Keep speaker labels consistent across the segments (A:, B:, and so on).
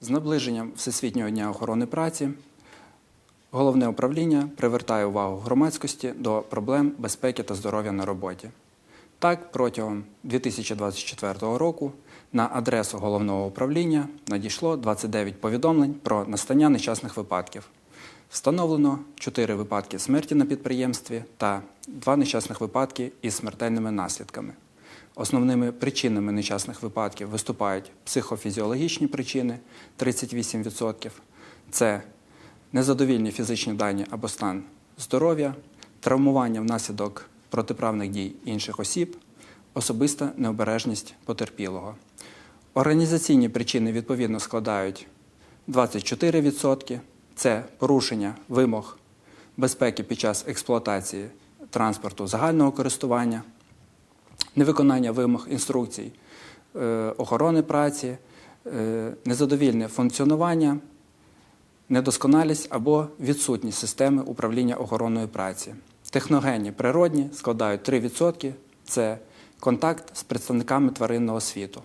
A: З наближенням Всесвітнього дня охорони праці головне управління привертає увагу громадськості до проблем безпеки та здоров'я на роботі. Так, протягом 2024 року на адресу головного управління надійшло 29 повідомлень про настання нещасних випадків. Встановлено 4 випадки смерті на підприємстві та 2 нещасних випадки із смертельними наслідками. Основними причинами нещасних випадків виступають психофізіологічні причини 38%. Це незадовільні фізичні дані або стан здоров'я, травмування внаслідок протиправних дій інших осіб, особиста необережність потерпілого. Організаційні причини відповідно складають 24%. Це порушення вимог безпеки під час експлуатації транспорту загального користування, невиконання вимог інструкцій е, охорони праці, е, незадовільне функціонування, недосконалість або відсутність системи управління охороною праці. Техногенні природні складають 3%. Це контакт з представниками тваринного світу.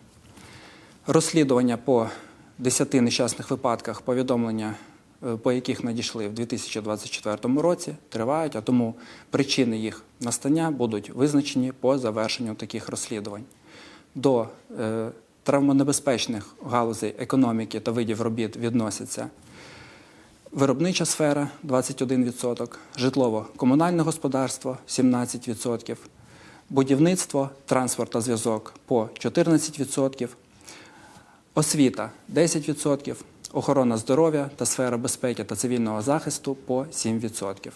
A: Розслідування по 10 нещасних випадках повідомлення, по яких надійшли в 2024 році, тривають, а тому причини їх настання будуть визначені по завершенню таких розслідувань. До е, травмонебезпечних галузей економіки та видів робіт відносяться виробнича сфера 21%, житлово-комунальне господарство 17%, будівництво, транспорт та зв'язок по 14%, освіта 10%, охорона здоров'я та сфера безпеки та цивільного захисту по 7%.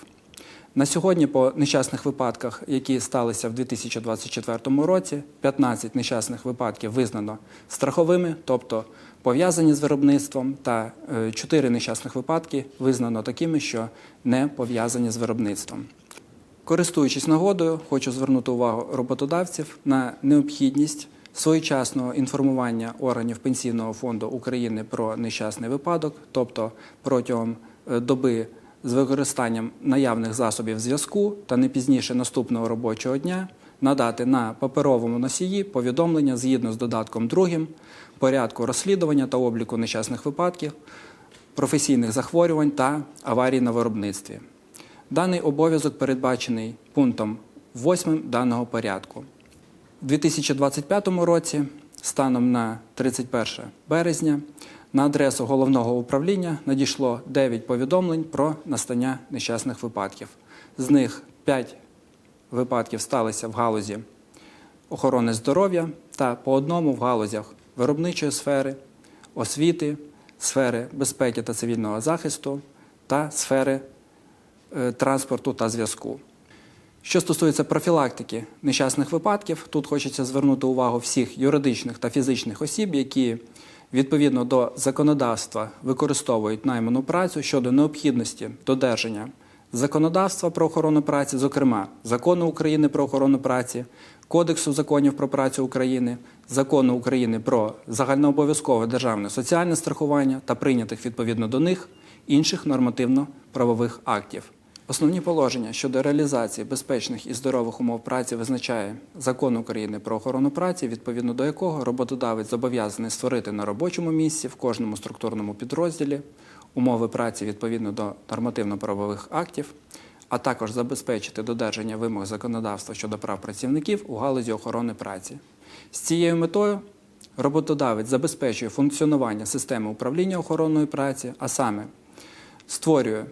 A: На сьогодні по нещасних випадках, які сталися в 2024 році, 15 нещасних випадків визнано страховими, тобто пов'язані з виробництвом, та 4 нещасних випадки визнано такими, що не пов'язані з виробництвом. Користуючись нагодою, хочу звернути увагу роботодавців на необхідність своєчасного інформування органів Пенсійного фонду України про нещасний випадок, тобто протягом е, доби з використанням наявних засобів зв'язку та не пізніше наступного робочого дня надати на паперовому носії повідомлення згідно з додатком 2 порядку розслідування та обліку нещасних випадків, професійних захворювань та аварій на виробництві. Даний обов'язок передбачений пунктом 8 даного порядку. У 2025 році, станом на 31 березня, на адресу головного управління надійшло 9 повідомлень про настання нещасних випадків. З них 5 випадків сталися в галузі охорони здоров'я та по одному в галузях виробничої сфери, освіти, сфери безпеки та цивільного захисту та сфери е, транспорту та зв'язку. Що стосується профілактики нещасних випадків, тут хочеться звернути увагу всіх юридичних та фізичних осіб, які відповідно до законодавства використовують найману працю щодо необхідності додержання законодавства про охорону праці, зокрема закону України про охорону праці, Кодексу законів про працю України, закону України про загальнообов'язкове державне соціальне страхування та прийнятих відповідно до них інших нормативно-правових актів. Основні положення щодо реалізації безпечних і здорових умов праці визначає Закон України про охорону праці, відповідно до якого роботодавець зобов'язаний створити на робочому місці в кожному структурному підрозділі умови праці відповідно до нормативно-правових актів, а також забезпечити додержання вимог законодавства щодо прав працівників у галузі охорони праці. З цією метою роботодавець забезпечує функціонування системи управління охороною праці, а саме створює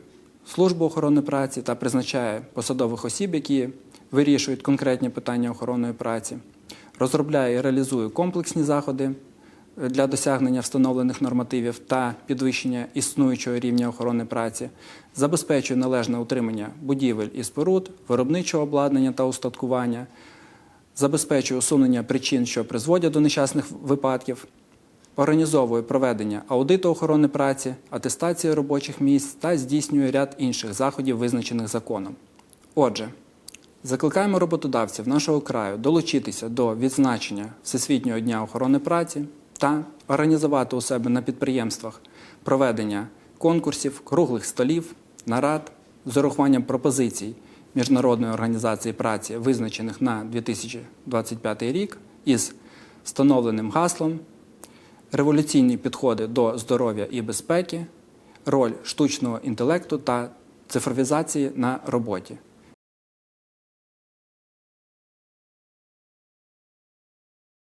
A: службу охорони праці та призначає посадових осіб, які вирішують конкретні питання охоронної праці, розробляє і реалізує комплексні заходи для досягнення встановлених нормативів та підвищення існуючого рівня охорони праці, забезпечує належне утримання будівель і споруд, виробничого обладнання та устаткування, забезпечує усунення причин, що призводять до нещасних випадків, організовує проведення аудиту охорони праці, атестації робочих місць та здійснює ряд інших заходів, визначених законом. Отже, закликаємо роботодавців нашого краю долучитися до відзначення Всесвітнього дня охорони праці та організувати у себе на підприємствах проведення конкурсів, круглих столів, нарад з урахуванням пропозицій Міжнародної організації праці, визначених на 2025 рік, із встановленим гаслом революційні підходи до здоров'я і безпеки, роль штучного інтелекту та цифровізації на роботі.